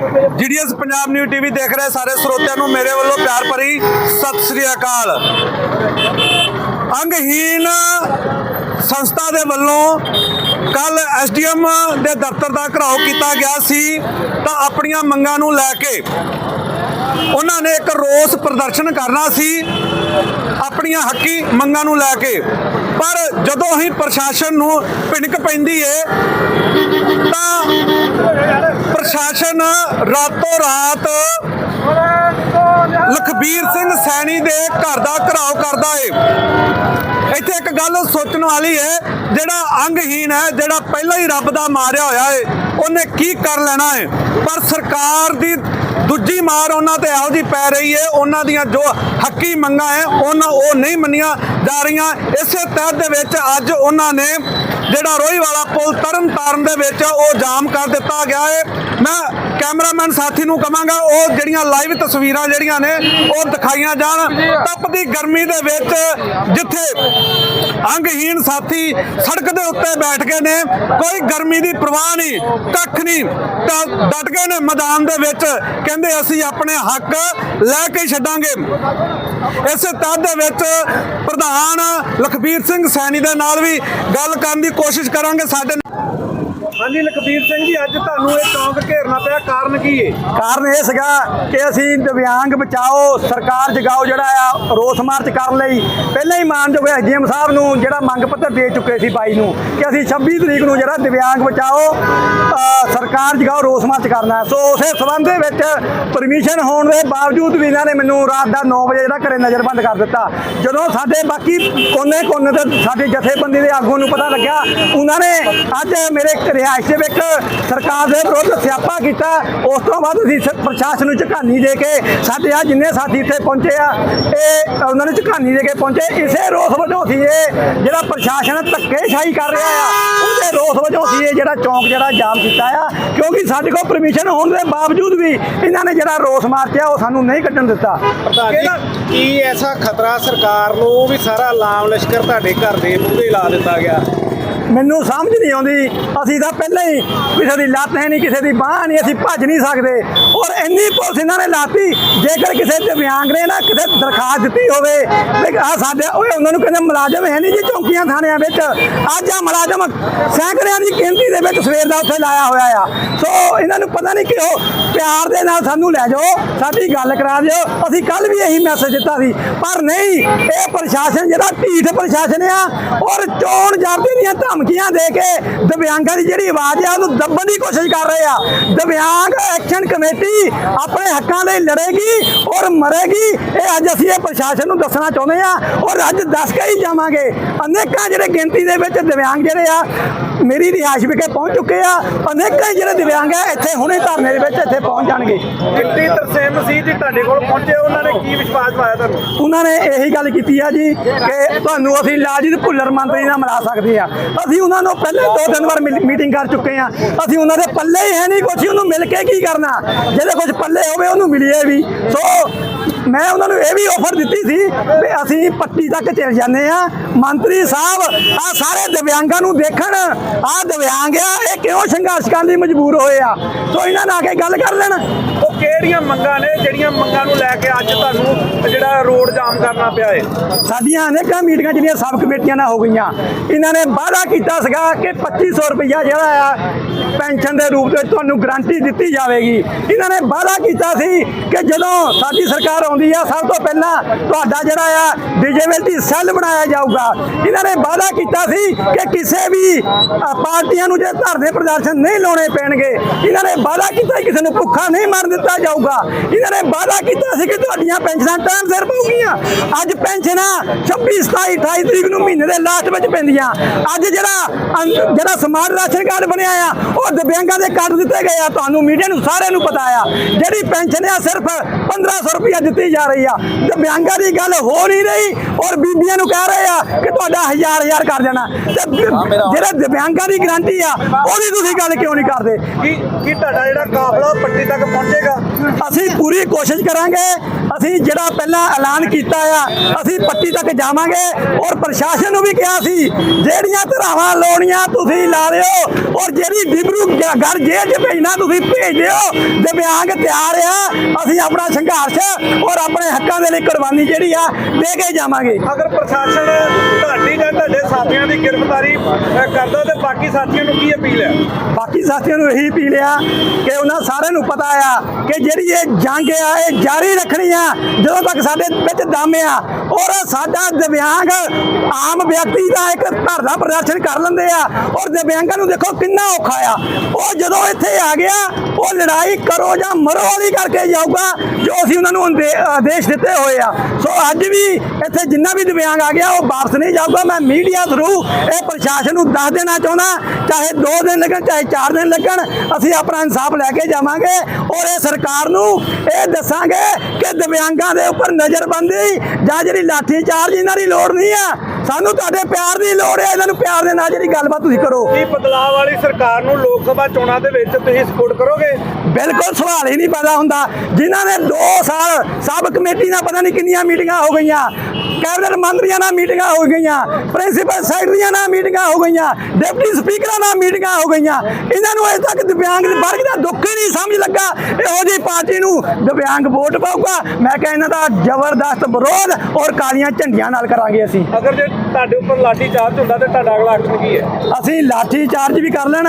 GDS Punjab news TV ਦੇਖ ਰਹੇ ਸਾਰੇ ਸਰੋਤਿਆਂ ਨੂੰ ਮੇਰੇ ਵੱਲੋਂ ਪਿਆਰ ਭਰੀ ਸਤਿ ਸ੍ਰੀ ਅਕਾਲ। ਅੰਗਹੀਨ ਸੰਸਥਾ ਦੇ ਵੱਲੋਂ ਕੱਲ ਐਸਡੀਐਮ ਦੇ ਦਫ਼ਤਰ ਦਾ ਘਰਾਓ ਕੀਤਾ ਗਿਆ ਸੀ ਤਾਂ ਆਪਣੀਆਂ ਮੰਗਾਂ ਨੂੰ ਲੈ ਕੇ ਉਹਨਾਂ ਨੇ ਇੱਕ ਰੋਸ ਪ੍ਰਦਰਸ਼ਨ ਕਰਨਾ ਸੀ, ਆਪਣੀਆਂ ਹੱਕੀ ਮੰਗਾਂ ਨੂੰ ਲੈ ਕੇ। ਪਰ ਜਦੋਂ ਹੀ ਪ੍ਰਸ਼ਾਸਨ ਨੂੰ ਭਿਣਕ ਪੈਂਦੀ ਏ, ਤਾਂ ਪ੍ਰਸ਼ਾਸਨ ਰਾਤੋਂ ਰਾਤ ਲਖਬੀਰ ਸਿੰਘ ਸੈਣੀ ਦੇ ਘਰ ਦਾ ਘਰਾਓ ਕਰਦਾ ਏ। ਇੱਥੇ ਇੱਕ ਗੱਲ ਸੋਚਣ ਵਾਲੀ ਹੈ ਜਿਹੜਾ ਅੰਗਹੀਨ ਹੈ, ਜਿਹੜਾ ਪਹਿਲਾਂ ਹੀ ਰੱਬ ਦਾ ਮਾਰਿਆ ਹੋਇਆ ਏ, ਉਹਨੇ ਕੀ ਕਰ ਲੈਣਾ ਏ? ਪਰ ਸਰਕਾਰ ਦੀ ਦੂਜੀ ਮਾਰ ਉਹਨਾਂ ਤੇ ਇਹੋ ਜਿਹੀ ਪੈ ਰਹੀ ਹੈ ਉਹਨਾਂ ਦੀਆਂ ਜੋ ਹੱਕੀ ਮੰਗਾਂ ਹੈ ਉਹਨਾਂ ਉਹ ਨਹੀਂ ਮੰਨੀਆਂ ਜਾ ਰਹੀਆਂ। ਇਸੇ ਤਹਿਤ ਦੇ ਵਿੱਚ ਅੱਜ ਉਹਨਾਂ ਨੇ ਜਿਹੜਾ ਰੋਈ ਵਾਲਾ ਪੁਲ ਤਰਨ ਤਾਰਨ ਦੇ ਵਿੱਚ ਉਹ ਜਾਮ ਕਰ ਦਿੱਤਾ ਗਿਆ ਹੈ ਮੈਂ ਕੈਮਰਾਮੈਨ ਸਾਥੀ ਨੂੰ ਕਹਾਂਗਾ ਉਹ ਜਿਹੜੀਆਂ ਲਾਈਵ ਤਸਵੀਰਾਂ ਜਿਹੜੀਆਂ ਨੇ, ਉਹ ਦਿਖਾਈਆਂ ਜਾਣ। ਤਪਦੀ ਗਰਮੀ ਦੇ ਵਿੱਚ ਜਿੱਥੇ ਅੰਗਹੀਨ ਸਾਥੀ ਸੜਕ ਦੇ ਉੱਤੇ ਬੈਠ ਗਏ ਨੇ। ਕੋਈ ਗਰਮੀ ਦੀ ਪਰਵਾਹ ਨਹੀਂ, ਕੱਖ ਨਹੀਂ। ਤਾਂ ਡਟ ਗਏ ਨੇ ਮੈਦਾਨ ਦੇ ਵਿੱਚ। ਕਹਿੰਦੇ ਅਸੀਂ ਆਪਣੇ ਹੱਕ ਲੈ ਕੇ ਛੱਡਾਂਗੇ। ਇਸੇ ਤਹਿਤ ਦੇ ਵਿੱਚ ਪ੍ਰਧਾਨ ਲਖਬੀਰ ਸਿੰਘ ਸੈਣੀ ਦੇ ਨਾਲ ਵੀ ਗੱਲ ਕਰਨ ਦੀ ਕੋਸ਼ਿਸ਼ ਕਰਾਂਗੇ। ਸਾਡੇ ਹਾਂਜੀ, ਲਖਬੀਰ ਸਿੰਘ ਜੀ, ਅੱਜ ਤੁਹਾਨੂੰ ਇਹ ਚੌਂਕ ਘੇਰਨਾ ਪਿਆ। ਕਾਰਨ ਕੀ ਹੈ ਕਾਰਨ ਇਹ ਸੀਗਾ ਕਿ ਅਸੀਂ ਦਿਵਿਆਂਗ ਬਚਾਓ, ਸਰਕਾਰ ਜਗਾਓ ਜਿਹੜਾ ਆ, ਰੋਸ ਮਾਰਚ ਕਰਨ ਲਈ ਪਹਿਲਾਂ ਹੀ ਮਾਨਯੋਗ ਐਸਡੀਐਮ ਸਾਹਿਬ ਨੂੰ ਜਿਹੜਾ ਮੰਗ ਪੱਤਰ ਦੇ ਚੁੱਕੇ ਸੀ ਬਾਈ ਨੂੰ ਕਿ ਅਸੀਂ 26 ਤਰੀਕ ਨੂੰ ਜਿਹੜਾ ਦਿਵਿਆਂਗ ਬਚਾਓ ਸਰਕਾਰ ਜਗਾਓ, ਰੋਸ ਮਾਰਚ ਕਰਨਾ ਸੋ ਉਸੇ ਸਬੰਧ ਦੇ ਵਿੱਚ ਪਰਮਿਸ਼ਨ ਹੋਣ ਦੇ ਬਾਵਜੂਦ ਵੀ ਇਹਨਾਂ ਨੇ ਮੈਨੂੰ ਰਾਤ ਦਾ 9 ਵਜੇ ਜਿਹੜਾ ਘਰੇ ਨਜ਼ਰਬੰਦ ਕਰ ਦਿੱਤਾ। ਜਦੋਂ ਸਾਡੇ ਬਾਕੀ ਕੋਨੇ ਕੋਨੇ ਤੇ ਸਾਡੇ ਜਥੇਬੰਦੀ ਦੇ ਆਗੂਆਂ ਨੂੰ ਪਤਾ ਲੱਗਿਆ, ਉਹਨਾਂ ਨੇ ਅੱਜ ਮੇਰੇ ਰਿਹਾਇਸ਼ ਦੇ ਵਿੱਚ ਸਰਕਾਰ ਦੇ ਵਿਰੁੱਧ ਸਿਆਪਾ ਕੀਤਾ ਉਸ ਤੋਂ ਬਾਅਦ ਅਸੀਂ ਪ੍ਰਸ਼ਾਸਨ ਨੂੰ ਝਕਾਨੀ ਦੇ ਕੇ ਸਾਡੇ ਆ ਜਿੰਨੇ ਸਾਥੀ ਇੱਥੇ ਪਹੁੰਚੇ ਆ ਇਹ ਉਹਨਾਂ ਨੂੰ ਝਕਾਨੀ ਦੇ ਕੇ ਪਹੁੰਚੇ। ਇਸੇ ਰੋਸ ਵਜੋਂ ਸੀ ਇਹ ਜਿਹੜਾ ਪ੍ਰਸ਼ਾਸਨ ਧੱਕੇਸ਼ਾਹੀ ਕਰ ਰਿਹਾ ਆ ਉਹਦੇ ਰੋਸ ਵਜੋਂ ਸੀ ਇਹ ਜਿਹੜਾ ਚੌਂਕ ਜਿਹੜਾ ਜਾਮ ਕੀਤਾ ਆ ਕਿਉਂਕਿ ਸਾਡੇ ਕੋਲ ਪਰਮਿਸ਼ਨ ਹੋਣ ਦੇ ਬਾਵਜੂਦ ਵੀ ਇਹਨਾਂ ਨੇ ਜਿਹੜਾ ਰੋਸ ਮਾਰਚਿਆ ਉਹ ਸਾਨੂੰ ਨਹੀਂ ਕੱਢਣ ਦਿੱਤਾ। ਕੀ ਐਸਾ ਖਤਰਾ ਸਰਕਾਰ ਨੂੰ ਵੀ ਸਾਰਾ ਲਾਮ ਲਸ਼ਕਰ ਤੁਹਾਡੇ ਘਰ ਦੇ ਮੂਹਰੇ ਲਾ ਦਿੱਤਾ ਗਿਆ? ਮੈਨੂੰ ਸਮਝ ਨਹੀਂ ਆਉਂਦੀ। ਅਸੀਂ ਤਾਂ ਪਹਿਲਾਂ ਹੀ ਕਿਸੇ ਦੀ ਲੱਤ ਹੈ ਨਹੀਂ, ਕਿਸੇ ਦੀ ਬਾਹ ਨਹੀਂ, ਅਸੀਂ ਭੱਜ ਨਹੀਂ ਸਕਦੇ। ਔਰ ਇੰਨੀ ਪੁਲਿਸ ਇਹਨਾਂ ਨੇ ਲਾਤੀ, ਜੇਕਰ ਕਿਸੇ ਦਿਵਿਆਂਗ ਨੇ ਨਾ, ਕਿਸੇ ਦਰਖਾਸਤ ਦਿੱਤੀ ਹੋਵੇ, ਵੀ ਆ ਸਾਡੇ ਓਏ, ਉਹਨਾਂ ਨੂੰ ਕਹਿੰਦੇ ਮੁਲਾਜ਼ਮ ਹੈ ਨਹੀਂ ਜੀ, ਚੌਂਕੀਆਂ ਥਾਣਿਆਂ ਵਿੱਚ। ਅੱਜ ਆ ਮੁਲਾਜ਼ਮ ਸੈਂਕੜਿਆਂ ਦੀ ਗਿਣਤੀ ਦੇ ਵਿੱਚ ਸਵੇਰ ਦਾ ਉੱਥੇ ਲਾਇਆ ਹੋਇਆ ਆ। ਸੋ ਇਹਨਾਂ ਨੂੰ ਪਤਾ ਨਹੀਂ ਕਿਉਂ ਪਿਆਰ ਦੇ ਨਾਲ ਸਾਨੂੰ ਲੈ ਜਾਓ, ਸਾਡੀ ਗੱਲ ਕਰਾ ਦਿਓ। ਅਸੀਂ ਕੱਲ ਵੀ ਇਹੀ ਮੈਸੇਜ ਦਿੱਤਾ ਸੀ, ਪਰ ਨਹੀਂ, ਇਹ ਪ੍ਰਸ਼ਾਸਨ ਜਿਹੜਾ ਢੀਠ ਪ੍ਰਸ਼ਾਸਨ ਆ, ਔਰ ਚੋਣ ਜਾਬਤੇ ਦੀਆਂ ਧਮਕੀਆਂ ਦੇ ਕੇ ਦਿਵਿਆਂਗਾਂ ਦੀ ਜਿਹੜੀ ਆਵਾਜ਼ ਆ ਉਹਨੂੰ ਦੱਬਣ ਦੀ ਕੋਸ਼ਿਸ਼ ਕਰ ਰਹੇ ਆ। ਦਿਵਿਆਂਗ ਐਕਸ਼ਨ ਕਮੇਟੀ ਆਪਣੇ ਹੱਕਾਂ ਲਈ ਲੜੇਗੀ ਔਰ ਮਰੇਗੀ। ਇਹ ਅੱਜ ਅਸੀਂ ਇਹ ਪ੍ਰਸ਼ਾਸਨ ਨੂੰ ਦੱਸਣਾ ਚਾਹੁੰਦੇ ਆ ਔਰ ਅੱਜ ਦੱਸ ਕੇ ਹੀ ਜਾਵਾਂਗੇ। ਅਨੇਕਾਂ ਜਿਹੜੇ ਗਿਣਤੀ ਦੇ ਵਿੱਚ ਦਿਵਿਆਂਗ ਜਿਹੜੇ ਆ ਮੇਰੀ ਰਿਹਾਇਸ਼ ਵਿਖੇ ਪਹੁੰਚ ਚੁੱਕੇ ਆ। ਅਨੇਕਾਂ ਜਿਹੜੇ ਦਿਵਿਆਂਗ ਆ ਇੱਥੇ ਹੁਣੇ ਧਰਨੇ ਦੇ ਵਿੱਚ ਇੱਥੇ ਪਹੁੰਚ ਜਾਣਗੇ। ਕਿੰਨੀ ਤਰਸੇਮ ਸੀ ਜੀ ਤੁਹਾਡੇ ਕੋਲ ਪਹੁੰਚੇ ਉਹਨਾਂ ਨੇ ਕੀ ਵਿਸ਼ਵਾਸ ਪਾਇਆ ਤੁਹਾਨੂੰ? ਉਹਨਾਂ ਨੇ ਇਹੀ ਗੱਲ ਕੀਤੀ ਆ ਜੀ ਕਿ ਤੁਹਾਨੂੰ ਅਸੀਂ ਲਾਜੀਤ ਭੁੱਲਰ ਮੰਤਰੀ ਨਾਲ ਮਿਲਾ ਸਕਦੇ ਆ। ਅਸੀਂ ਉਹਨਾਂ ਨੂੰ ਪਹਿਲੇ ਦੋ ਤਿੰਨ ਵਾਰ ਮਿਲ- ਮੀਟਿੰਗ ਕਰ ਚੁੱਕੇ ਆ ਅਸੀਂ ਉਹਨਾਂ ਦੇ ਪੱਲੇ ਹੀ ਹੈ ਨਹੀਂ ਕੁਛ, ਉਹਨੂੰ ਮਿਲ ਕੇ ਕੀ ਕਰਨਾ? ਜਿਹਦੇ ਕੁਝ ਪੱਲੇ ਹੋਵੇ, ਉਹਨੂੰ ਮਿਲੀਏ ਵੀ। ਸੋ ਮੈਂ ਉਹਨਾਂ ਨੂੰ ਇਹ ਵੀ ਆਫਰ ਦਿੱਤੀ ਸੀ ਵੀ ਅਸੀਂ ਪੱਟੀ ਤੱਕ ਚਲ ਜਾਂਦੇ ਆ ਮੰਤਰੀ ਸਾਹਿਬ ਆ ਸਾਰੇ ਦਿਵਿਆਂਗਾਂ ਨੂੰ ਦੇਖਣ ਆ ਦਿਵਿਆਂਗ ਆ ਇਹ ਕਿਉਂ ਸੰਘਰਸ਼ ਕਰਨ ਲਈ ਮਜਬੂਰ ਹੋਏ ਆ? ਸੋ ਇਹਨਾਂ ਨਾਲ ਆ ਕੇ ਗੱਲ ਕਰ ਲੈਣ। ਉਹ ਕਿਹੜੀਆਂ ਮੰਗਾਂ ਨੇ ਜਿਹੜੀਆਂ ਮੰਗਾਂ ਨੂੰ ਲੈ ਕੇ ਅੱਜ ਤੁਹਾਨੂੰ ਜਿਹੜਾ ਰੋਡ ਜਾਮ ਕਰਨਾ ਪਿਆ ਏ? ਸਾਡੀਆਂ ਅਨੇਕਾਂ ਮੀਟਿੰਗਾਂ ਜਿਹੜੀਆਂ ਸਬ ਕਮੇਟੀਆਂ ਨਾਲ ਹੋ ਗਈਆਂ। ਇਹਨਾਂ ਨੇ ਵਾਅਦਾ ਕੀਤਾ ਸੀਗਾ ਕਿ 2500 ਰੁਪਈਆ ਜਿਹੜਾ ਆ ਪੈਨਸ਼ਨ ਦੇ ਰੂਪ ਵਿੱਚ ਤੁਹਾਨੂੰ ਗਾਰੰਟੀ ਦਿੱਤੀ ਜਾਵੇਗੀ। ਇਹਨਾਂ ਨੇ ਵਾਅਦਾ ਕੀਤਾ ਸੀ ਕਿ ਜਦੋਂ ਸਾਡੀ ਸਰਕਾਰ ਆਉਂਦੀ ਆ। ਸਭ ਤੋਂ ਪਹਿਲਾਂ ਤੁਹਾਡਾ ਜਿਹੜਾ ਆ ਡਿਜੀਟਲ ਸੈੱਲ ਬਣਾਇਆ ਜਾਊਗਾ। ਇਹਨਾਂ ਨੇ ਵਾਅਦਾ ਕੀਤਾ ਸੀ ਕਿ ਕਿਸੇ ਵੀ ਪਾਰਟੀਆਂ ਨੂੰ ਜੇ ਧਰਨੇ ਪ੍ਰਦਰਸ਼ਨ ਨਹੀਂ ਲਾਉਣੇ ਪੈਣਗੇ, ਇਹਨਾਂ ਨੇ ਵਾਅਦਾ ਕੀਤਾ ਕਿਸੇ ਨੂੰ ਭੁੱਖਾ ਨਹੀਂ ਮਰਨ ਦਿੱਤਾ ਜਾਊਗਾ। ਇਹਨਾਂ ਨੇ ਵਾਅਦਾ ਕੀਤਾ ਸੀ ਕਿ ਤੁਹਾਡੀਆਂ ਪੈਨਸ਼ਨਾਂ ਟਾਈਮ ਸਿਰ ਪਊਗੀਆਂ। ਅੱਜ ਪੈਨਸ਼ਨਾਂ 26 27 28 ਤਰੀਕ ਨੂੰ ਮਹੀਨੇ ਦੇ ਲਾਸਟ ਵਿੱਚ ਪੈਂਦੀਆਂ। ਅੱਜ ਜਿਹੜਾ ਜਿਹੜਾ ਸਮਾਰਟ ਰਾਸ਼ਨ ਕਾਰਡ ਬਣਿਆ ਆ, ਉਹ ਦਿਵਿਆਂਗਾਂ ਦੇ ਕੱਟ ਦਿੱਤੇ ਗਏ ਆ। ਤੁਹਾਨੂੰ ਮੀਡੀਆ ਨੂੰ ਸਾਰਿਆਂ ਨੂੰ ਪਤਾ ਆ। ਜਿਹੜੀ ਪੈਨਸ਼ਨ ਆ, ਸਿਰਫ 1500 ਰੁਪਇਆ ਦਿੱਤੀ ਕੀਤੀ ਜਾ ਰਹੀ ਆ। ਦਿਵਿਆਂਗਾਂ ਦੀ ਗੱਲ ਹੋ ਨਹੀਂ ਰਹੀ ਔਰ ਬੀਬੀਆਂ ਨੂੰ ਕਹਿ ਰਹੇ ਆ ਕਿ ਤੁਹਾਡਾ ਹਜ਼ਾਰ ਹਜ਼ਾਰ ਕਰ ਦੇਣਾ। ਤੇ ਜਿਹੜੇ ਦਿਵਿਆਂਗਾਂ ਦੀ ਗਾਰੰਟੀ ਆ ਉਹਦੀ ਤੁਸੀਂ ਗੱਲ ਕਿਉਂ ਨਹੀਂ ਕਰਦੇ? ਕੀ ਕੀ ਤੁਹਾਡਾ ਜਿਹੜਾ ਕਾਫਲਾ ਪੱਟੀ ਤੱਕ ਪਹੁੰਚੇਗਾ? ਅਸੀਂ ਪੂਰੀ ਕੋਸ਼ਿਸ਼ ਕਰਾਂਗੇ। ਅਸੀਂ ਜਿਹੜਾ ਪਹਿਲਾਂ ਐਲਾਨ ਕੀਤਾ ਆ ਅਸੀਂ ਪੱਟੀ ਤੱਕ ਜਾਵਾਂਗੇ। ਔਰ ਪ੍ਰਸ਼ਾਸਨ ਨੂੰ ਵੀ ਕਿਹਾ ਸੀ ਜਿਹੜੀਆਂ ਧਰਾਵਾਂ ਲਾਉਣੀਆਂ ਤੁਸੀਂ ਲਾ ਦਿਓ ਔਰ ਜਿਹੜੀ ਡਿਬਰੂ ਗ- ਘਰ ਜੇਲ੍ਹ 'ਚ ਭੇਜਣਾ ਤੁਸੀਂ ਭੇਜ ਦਿਓ। ਦਿਵਿਆਂਗ ਤਿਆਰ ਆ ਅਸੀਂ ਆਪਣਾ ਸੰਘਰਸ਼ ਔਰ ਆਪਣੇ ਹੱਕਾਂ ਦੇ ਲਈ ਕੁਰਬਾਨੀ ਜਿਹੜੀ ਆ ਦੇ ਕੇ ਜਾਵਾਂਗੇ। ਅਗਰ ਪ੍ਰਸ਼ਾਸਨ ਤੁਹਾਡੀ ਜਾਂ ਤੁਹਾਡੇ ਸਾਥੀਆਂ ਦੀ ਗ੍ਰਿਫਤਾਰੀ ਕਰਦਾ ਬਾਕੀ ਸਾਥੀਆਂ ਨੂੰ ਕੀ ਅਪੀਲ ਹੈ? ਬਾਕੀ ਸਾਥੀਆਂ ਨੂੰ ਇਹੀ ਅਪੀਲ ਆ ਕਿ ਉਹਨਾਂ ਸਾਰਿਆਂ ਨੂੰ ਪਤਾ ਆ ਕਿ ਜਿਹੜੀ ਇਹ ਜੰਗ ਆ, ਇਹ ਜਾਰੀ ਰੱਖਣੀ ਆ, ਜਦੋਂ ਤੱਕ ਸਾਡੇ ਵਿੱਚ ਦਮ ਆ, ਔਰ ਸਾਡਾ ਦਿਵਿਆਂਗ ਆਮ ਵਿਅਕਤੀ ਦਾ ਇੱਕ ਧਰ ਦਾ ਪ੍ਰਦਰਸ਼ਨ ਕਰ ਲੈਂਦੇ ਆ, ਔਰ ਦਿਵਿਆਂਗਾਂ ਨੂੰ ਦੇਖੋ ਕਿੰਨਾ ਔਖਾ ਆ। ਉਹ ਜਦੋਂ ਇੱਥੇ ਆ ਗਿਆ, ਉਹ ਲੜਾਈ ਕਰੋ ਜਾਂ ਮਰੋ ਵਾਲੀ ਕਰਕੇ ਜਾਊਗਾ, ਜੋ ਅਸੀਂ ਉਹਨਾਂ ਨੂੰ ਆਦੇਸ਼ ਦਿੱਤੇ ਹੋਏ ਆ। ਸੋ ਅੱਜ ਵੀ ਇੱਥੇ ਜਿੰਨਾ ਵੀ ਦਿਵਿਆਂਗ ਆ ਗਿਆ, ਉਹ ਵਾਪਸ ਨਹੀਂ ਜਾਊਗਾ। ਮੈਂ ਮੀਡੀਆ ਥਰੂ ਇਹ ਪ੍ਰਸ਼ਾਸਨ ਨੂੰ ਦੱਸ ਦੇਣਾ ਚਾਹੁੰਦਾ ਚਾਹੇ 2 ਦਿਨ ਲੱਗਣ ਚਾਹੇ 4 ਦਿਨ ਲੱਗਣ ਅਸੀਂ ਆਪਣਾ ਇਨਸਾਫ ਲੈ ਕੇ ਜਾਵਾਂਗੇ ਔਰ ਇਹ ਸਰਕਾਰ ਨੂੰ ਇਹ ਦੱਸਾਂਗੇ ਕਿ ਦਿਵਿਆਂਗਾਂ ਦੇ ਉੱਪਰ ਨਜ਼ਰਬੰਦੀ ਜਾਂ ਜਿਹੜੀ ਲਾਠੀ ਚਾਰਜ ਇਹਨਾਂ ਦੀ ਲੋੜ ਨਹੀਂ ਆ। ਸਾਨੂੰ ਤੁਹਾਡੇ ਪਿਆਰ ਦੀ ਲੋੜ ਹੈ ਇਹਨਾਂ ਨੂੰ ਪਿਆਰ ਦੇ ਨਾਲ ਜਿਹੜੀ ਗੱਲਬਾਤ ਤੁਸੀਂ ਕਰੋ। ਕੀ ਬਦਲਾਅ ਵਾਲੀ ਸਰਕਾਰ ਨੂੰ ਲੋਕ ਸਭਾ ਚੋਣਾਂ ਦੇ ਵਿੱਚ ਤੁਸੀਂ ਸਪੋਰਟ ਕਰੋਗੇ? ਬਿਲਕੁਲ ਸਵਾਲ ਹੀ ਨਹੀਂ ਪੈਦਾ ਹੁੰਦਾ। ਜਿਨ੍ਹਾਂ ਨੇ 2 ਸਾਲ ਸਬ ਕਮੇਟੀ ਨਾਲ ਪਤਾ ਨਹੀਂ ਕਿੰਨੀਆਂ ਮੀਟਿੰਗਾਂ ਹੋ ਗਈਆਂ। ਕੈਬਨਿਟ ਮੰਤਰੀਆਂ ਨਾਲ ਮੀਟਿੰਗਾਂ ਹੋ ਗਈਆਂ। ਪ੍ਰਿੰਸੀਪਲ ਸੈਕਟਰੀਆਂ ਨਾਲ ਮੀਟਿੰਗਾਂ ਹੋ ਗਈਆਂ। ਡਿਪਟੀ ਸਪੀਕਰਾਂ ਨਾਲ ਮੀਟਿੰਗਾਂ ਹੋ ਗਈਆਂ। ਇਹਨਾਂ ਨੂੰ ਅਜੇ ਤੱਕ ਦਿਵਿਆਂਗ ਵਰਗ ਦਾ ਦੁੱਖ ਹੀ ਨਹੀਂ ਸਮਝ ਲੱਗਾ। ਇਹੋ ਜਿਹੀ ਪਾਰਟੀ ਨੂੰ ਦਿਵਿਆਂਗ ਵੋਟ ਪਾਊਗਾ। ਮੈਂ ਕਿਹਾ ਇਹਨਾਂ ਦਾ ਜ਼ਬਰਦਸਤ ਵਿਰੋਧ ਔਰ ਕਾਲੀਆਂ ਝੰਡੀਆਂ ਨਾਲ ਕਰਾਂਗੇ ਅਸੀਂ। ਅਗਰ ਜੇ ਤੁਹਾਡੇ ਉੱਪਰ ਲਾਠੀ ਚਾਰਜ ਹੁੰਦਾ ਤੇ ਤੁਹਾਡਾ ਅਗਲਾ ਐਕਸ਼ਨ ਕੀ ਹੈ? ਅਸੀਂ ਲਾਠੀ ਚਾਰਜ ਵੀ ਕਰ ਲੈਣ,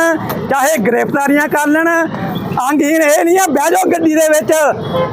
ਚਾਹੇ ਗ੍ਰਿਫਤਾਰੀਆਂ ਕਰ ਲੈਣ। ਅੰਗਹੀਣ ਇਹ ਨਹੀਂ ਆ, ਬਹਿ ਜਾਓ ਗੱਡੀ ਦੇ ਵਿੱਚ।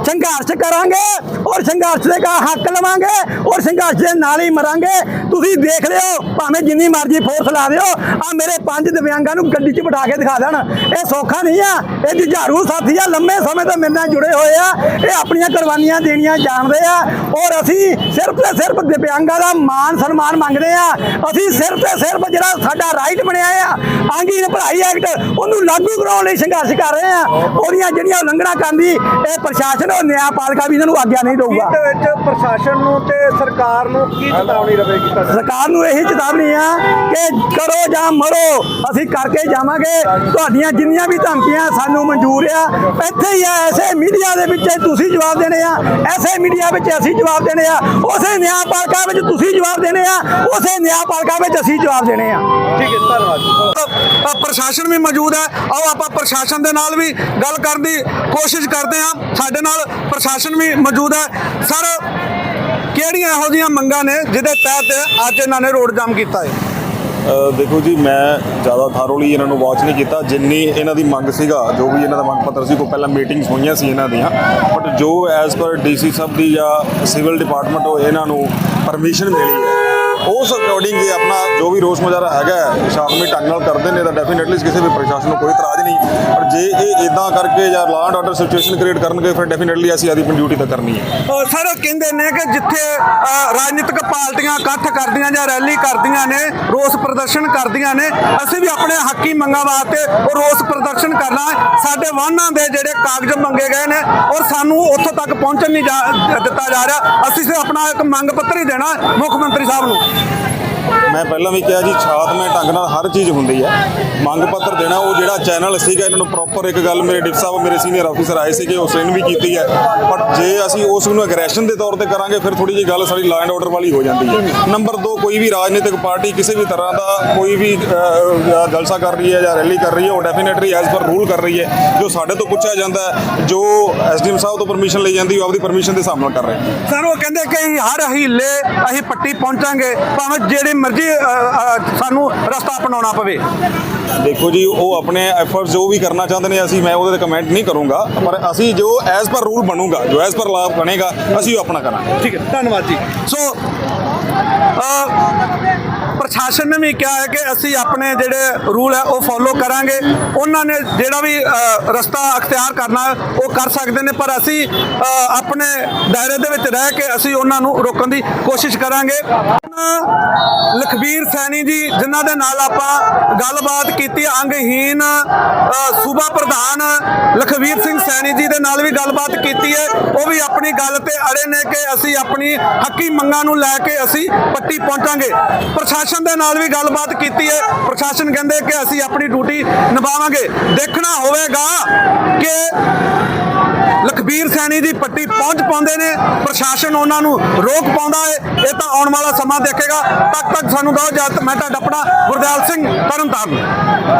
ਸੰਘਰਸ਼ ਕਰਾਂਗੇ ਔਰ ਸੰਘਰਸ਼ ਦੇ ਕਾ ਹੱਕ ਲਵਾਂਗੇ ਔਰ ਸੰਘਰਸ਼ ਦੇ ਨਾਲ ਹੀ ਮਰਾਂਗੇ। ਤੁਸੀਂ ਦੇਖ ਲਿਓ, ਭਾਵੇਂ ਜਿੰਨੀ ਮਰਜ਼ੀ ਫੋਰਸ ਲਾ ਦਿਓ। ਆ ਮੇਰੇ ਪੰਜ ਦਿਵਿਆਂਗਾਂ ਨੂੰ ਗੱਡੀ 'ਚ ਬਿਠਾ ਕੇ ਦਿਖਾ ਦੇਣ। ਇਹ ਸੌਖਾ ਨਹੀਂ ਆ, ਇਹ ਜੁਝਾਰੂ ਸਾਥੀ ਆ, ਲੰਮੇ ਸਮੇਂ ਤੋਂ ਮੇਰੇ ਨਾਲ ਜੁੜੇ ਹੋਏ ਆ। ਇਹ ਆਪਣੀਆਂ ਕੁਰਬਾਨੀਆਂ ਦੇਣੀਆਂ ਜਾਣਦੇ ਆ। ਔਰ ਅਸੀਂ ਸਿਰਫ ਤੇ ਸਿਰਫ ਦਿਵਿਆਂਗਾਂ ਦਾ ਮਾਨ ਸਨਮਾਨ ਮੰਗ ਮੰਗਦੇ ਆ ਅਸੀਂ ਸਿਰਫ ਤੇ ਸਿਰਫ ਜਿਹੜਾ ਸਾਡਾ ਰਾਈਟ ਬਣਿਆ ਆ ਆਂਗੀਨ ਭਲਾਈ ਐਕਟ ਉਹਨੂੰ ਲਾਗੂ ਕਰਾਉਣ ਲਈ ਸੰਘਰਸ਼ ਕਰ ਰਹੇ ਆ। ਉਹਦੀਆਂ ਜਿਹੜੀਆਂ ਉਲੰਘਣਾ ਕਰਦੀ ਇਹ ਪ੍ਰਸ਼ਾਸਨ ਔਰ ਨਿਆਂਪਾਲਿਕਾ ਵੀ ਇਹਨਾਂ ਨੂੰ ਆਗਿਆ ਨਹੀਂ ਦਊਗਾ। ਦੇ ਵਿੱਚ ਪ੍ਰਸ਼ਾਸਨ ਨੂੰ ਤੇ ਸਰਕਾਰ ਨੂੰ ਕੀ ਚੇਤਾਵਨੀ ਰਹੇਗੀ ਸਰਕਾਰ ਨੂੰ ਇਹੀ ਚੇਤਾਵਨੀ ਆ ਕਿ ਕਰੋ ਜਾਂ ਮਰੋ ਅਸੀਂ ਕਰਕੇ ਜਾਵਾਂਗੇ। ਤੁਹਾਡੀਆਂ ਜਿੰਨੀਆਂ ਵੀ ਧਮਕੀਆਂ ਸਾਨੂੰ ਮਨਜ਼ੂਰ ਆ ਇੱਥੇ ਹੀ ਆ ਐਸੇ ਮੀਡੀਆ ਦੇ ਵਿੱਚ ਤੁਸੀਂ ਜਵਾਬ ਦੇਣੇ ਆ ਐਸੇ ਮੀਡੀਆ ਵਿੱਚ ਅਸੀਂ ਜਵਾਬ ਦੇਣੇ ਆ ਉਸੇ ਨਿਆਂਪਾਲਿਕਾ ਵਿੱਚ ਤੁਸੀਂ ਜਵਾਬ ਦੇਣੇ ਆ ਉਸੇ ਨਿਆਂਪਾਲਿਕਾ ਵਿੱਚ ਅਸੀਂ ਜਵਾਬ ਦੇਣੇ ਆ। ਠੀਕ ਹੈ ਧੰਨਵਾਦ ਪ੍ਰਸ਼ਾਸਨ ਵੀ ਮੌਜੂਦ ਹੈ। ਆਓ ਆਪਾਂ ਪ੍ਰਸ਼ਾਸਨ ਦੇ ਨਾਲ ਵੀ ਗੱਲ ਕਰਨ ਦੀ ਕੋਸ਼ਿਸ਼ ਕਰਦੇ ਹਾਂ। ਸਾਡੇ ਨਾਲ ਪ੍ਰਸ਼ਾਸਨ ਵੀ ਮੌਜੂਦ ਹੈ। ਸਰ ਕਿਹੜੀਆਂ ਇਹੋ ਜਿਹੀਆਂ ਮੰਗਾਂ ਨੇ ਜਿਹਦੇ ਤਹਿਤ ਅੱਜ ਇਹਨਾਂ ਨੇ ਰੋਡ ਜਾਮ ਕੀਤਾ ਹੈ? ਦੇਖੋ ਜੀ ਮੈਂ ਜ਼ਿਆਦਾ ਥਾਰੋਲੀ ਇਹਨਾਂ ਨੂੰ ਵਾਚ ਨਹੀਂ ਕੀਤਾ। ਜਿੰਨੀ ਇਹਨਾਂ ਦੀ ਮੰਗ ਸੀਗਾ ਜੋ ਵੀ ਇਹਨਾਂ ਦਾ ਮੰਗ ਪੱਤਰ ਸੀ ਕੋ ਪਹਿਲਾਂ ਮੀਟਿੰਗਸ ਹੋਈਆਂ ਸੀ ਇਹਨਾਂ ਦੀਆਂ। ਬਟ ਜੋ ਐਜ਼ ਪਰ ਡੀਸੀ ਸਾਹਿਬ ਦੀ ਜਾਂ ਸਿਵਲ ਡਿਪਾਰਟਮੈਂਟ ਉਹ ਇਹਨਾਂ ਨੂੰ ਪਰਮਿਸ਼ਨ ਮਿਲੀ ਹੈ ਉਸ ਅਕੋਰਡਿੰਗ ਇਹ ਆਪਣਾ ਜੋ ਵੀ ਰੋਸ ਮੁਜ਼ਾਹਰਾ ਹੈਗਾ ਹੈ, ਸ਼ਾਂਤਮਈ ਢੰਗ ਨਾਲ ਕਰਦੇ ਨੇ ਤਾਂ ਡੈਫੀਨਿਟਲੀ ਕਿਸੇ ਵੀ ਪ੍ਰਸ਼ਾਸਨ ਨੂੰ ਕੋਈ ਇਤਰਾਜ਼ ਨਹੀਂ। ਪਰ ਜੇ ਇਹ ਇਦਾਂ ਕਰਕੇ ਜਾਂ law and order situation create ਕਰਨਗੇ ਫਿਰ ਡੈਫੀਨਿਟਲੀ ਅਸੀਂ ਆਦੀ ਡਿਊਟੀ ਤਾਂ ਕਰਨੀ ਹੈ। ਸਰ ਕਹਿੰਦੇ ਨੇ ਕਿ ਜਿੱਥੇ ਰਾਜਨੀਤਿਕ ਪਾਰਟੀਆਂ ਇਕੱਠ ਕਰਦੀਆਂ ਜਾਂ ਰੈਲੀ ਕਰਦੀਆਂ ਨੇ ਰੋਸ ਪ੍ਰਦਰਸ਼ਨ ਕਰਦੀਆਂ ਨੇ ਅਸੀਂ ਵੀ ਆਪਣੇ ਹੱਕੀ ਮੰਗਾਂ ਵਾਸਤੇ ਉਹ ਰੋਸ ਪ੍ਰਦਰਸ਼ਨ ਕਰਨਾ ਸਾਡੇ ਵਾਹਨਾਂ ਦੇ ਜਿਹੜੇ ਕਾਗਜ਼ ਮੰਗੇ ਗਏ ਨੇ ਔਰ ਸਾਨੂੰ ਉੱਥੋਂ ਤੱਕ ਪਹੁੰਚਣ ਨਹੀਂ ਜਾ- ਦਿੱਤਾ ਜਾ ਰਿਹਾ। ਅਸੀਂ ਸਿਰਫ ਆਪਣਾ ਇੱਕ ਮੰਗ ਪੱਤਰ ਹੀ ਦੇਣਾ ਮੁੱਖ ਮੰਤਰੀ ਸਾਹਿਬ ਨੂੰ। ਮੈਂ ਪਹਿਲਾਂ ਵੀ ਕਿਹਾ ਜੀ ਛਾਤਮੈ ਢੰਗ ਨਾਲ ਹਰ ਚੀਜ਼ ਹੁੰਦੀ ਹੈ। ਮੰਗ ਪੱਤਰ ਦੇਣਾ, ਉਹ ਜਿਹੜਾ ਚੈਨਲ ਸੀਗਾ, ਇਹਨਾਂ ਨੂੰ ਪ੍ਰੋਪਰ ਇੱਕ ਗੱਲ ਮੇਰੇ ਡਿਪ ਸਾਹਿਬ, ਮੇਰੇ ਸੀਨੀਅਰ ਆਫੀਸਰ ਆਏ ਸੀਗੇ ਉਸ ਸੈਂਡ ਵੀ ਕੀਤੀ ਹੈ। ਬਟ ਜੇ ਅਸੀਂ ਉਸ ਨੂੰ ਐਗਰੈਸ਼ਨ ਦੇ ਤੌਰ ਤੇ ਕਰਾਂਗੇ, ਫਿਰ ਥੋੜੀ ਜਿਹੀ ਗੱਲ ਸਾਡੀ ਲਾਅ ਐਂਡ ਆਰਡਰ ਵਾਲੀ ਹੋ ਜਾਂਦੀ ਹੈ। ਨੰਬਰ 2 ਕੋਈ ਵੀ ਰਾਜਨੀਤਿਕ ਪਾਰਟੀ ਕਿਸੇ ਵੀ ਤਰ੍ਹਾਂ ਦਾ ਕੋਈ ਵੀ ਜਲਸਾ ਕਰ ਰਹੀ ਹੈ ਜਾਂ ਰੈਲੀ ਕਰ ਰਹੀ ਹੈ, ਉਹ ਡੈਫੀਨਿਟਲੀ ਐਜ਼ ਪਰ ਰੂਲ ਕਰ ਰਹੀ ਹੈ। ਜੋ ਸਾਡੇ ਤੋਂ ਪੁੱਛਿਆ ਜਾਂਦਾ ਹੈ, ਜੋ ਐਸਡੀਐਮ ਸਾਹਿਬ ਤੋਂ ਪਰਮਿਸ਼ਨ ਲਈ ਜਾਂਦੀ, ਉਹ ਆਪਦੀ ਪਰਮਿਸ਼ਨ ਦੇ ਹਿਸਾਬ ਨਾਲ ਕਰ ਰਹੇ ਹੈ ਸਰ, ਉਹ ਕਹਿੰਦੇ ਕਿ ਹਰ ਹੀਲੇ ਅਸੀਂ ਪੱਟੀ ਪਹੁੰਚਾਂਗੇ, ਭਾਵੇਂ ਜਿਹੜੇ ਮਰਜ਼ੀ ਸਾਨੂੰ ਰਸਤਾ ਅਪਣਾਉਣਾ ਪਵੇ। ਦੇਖੋ ਜੀ ਉਹ ਆਪਣੇ ਐਫਰਟਸ ਜੋ ਵੀ ਕਰਨਾ ਚਾਹੁੰਦੇ ਨੇ ਅਸੀਂ ਮੈਂ ਉਹਦੇ ਤੇ ਕਮੈਂਟ ਨਹੀਂ ਕਰੂੰਗਾ। ਪਰ ਅਸੀਂ ਜੋ ਐਜ਼ ਪਰ ਰੂਲ ਬਣੂਗਾ ਜੋ ਐਜ਼ ਪਰ ਲਾਭ ਬਣੇਗਾ ਅਸੀਂ ਉਹ ਆਪਣਾ ਕਰਾਂਗੇ। ਠੀਕ ਹੈ ਧੰਨਵਾਦ ਜੀ। ਸੋ ਅ, ਪ੍ਰਸ਼ਾਸਨ ਨੇ ਵੀ ਕਿਹਾ ਹੈ ਕਿ ਅਸੀਂ ਆਪਣੇ ਜਿਹੜੇ ਰੂਲ ਹੈ ਉਹ ਫੋਲੋ ਕਰਾਂਗੇ। ਉਹਨਾਂ ਨੇ ਜਿਹੜਾ ਵੀ ਅ, ਰਸਤਾ ਅਖਤਿਆਰ ਕਰਨਾ ਹੈ, ਉਹ ਕਰ ਸਕਦੇ ਨੇ ਪਰ ਅਸੀਂ ਅ, ਆਪਣੇ ਦਾਇਰੇ ਦੇ ਵਿੱਚ ਰਹਿ ਕੇ ਅਸੀਂ ਉਹਨਾਂ ਨੂੰ ਰੋਕਣ ਦੀ ਕੋਸ਼ਿਸ਼ ਕਰਾਂਗੇ। ਲਖਬੀਰ ਸੈਣੀ ਜੀ, ਜਿਨ੍ਹਾਂ ਦੇ ਨਾਲ ਆਪਾਂ ਗੱਲਬਾਤ ਕੀਤੀ ਅੰਗਹੀਨ ਸੂਬਾ ਪ੍ਰਧਾਨ ਲਖਬੀਰ ਸਿੰਘ ਸੈਣੀ ਜੀ ਦੇ ਨਾਲ ਵੀ ਗੱਲਬਾਤ ਕੀਤੀ ਹੈ। ਉਹ ਵੀ ਆਪਣੀ ਗੱਲ ਤੇ ਅੜੇ ਨੇ ਕਿ ਅਸੀਂ ਆਪਣੀ ਹੱਕੀ ਮੰਗਾਂ ਨੂੰ ਲੈ ਕੇ ਅਸੀਂ ਪੱਟੀ ਪਹੁੰਚਾਂਗੇ। ਪ੍ਰਸ਼ਾਸਨ ਦੇ ਨਾਲ ਵੀ ਗੱਲਬਾਤ ਕੀਤੀ ਹੈ। ਪ੍ਰਸ਼ਾਸਨ ਕਹਿੰਦੇ ਕਿ ਅਸੀਂ ਆਪਣੀ ਡਿਊਟੀ ਨਿਭਾਵਾਂਗੇ। ਦੇਖਣਾ ਹੋਵੇਗਾ ਕਿ ਲਖਬੀਰ ਸੈਣੀ ਦੀ ਪੱਟੀ ਪਹੁੰਚ ਪਾਉਂਦੇ ਨੇ, ਪ੍ਰਸ਼ਾਸਨ ਉਹਨਾਂ ਨੂੰ ਰੋਕ ਪਾਉਂਦਾ ਹੈ ਇਹ ਤਾਂ ਆਉਣ ਵਾਲਾ ਸਮਾਂ ਦੇਖੇਗਾ। ਤੱਕ ਤੱਕ ਸਾਨੂੰ ਦੋ ਜਦ ਮੈਂ ਤੁਹਾਡਾ ਆਪਣਾ ਗੁਰਦਿਆਲ ਸਿੰਘ ਤਰਨਤਾਰਨ।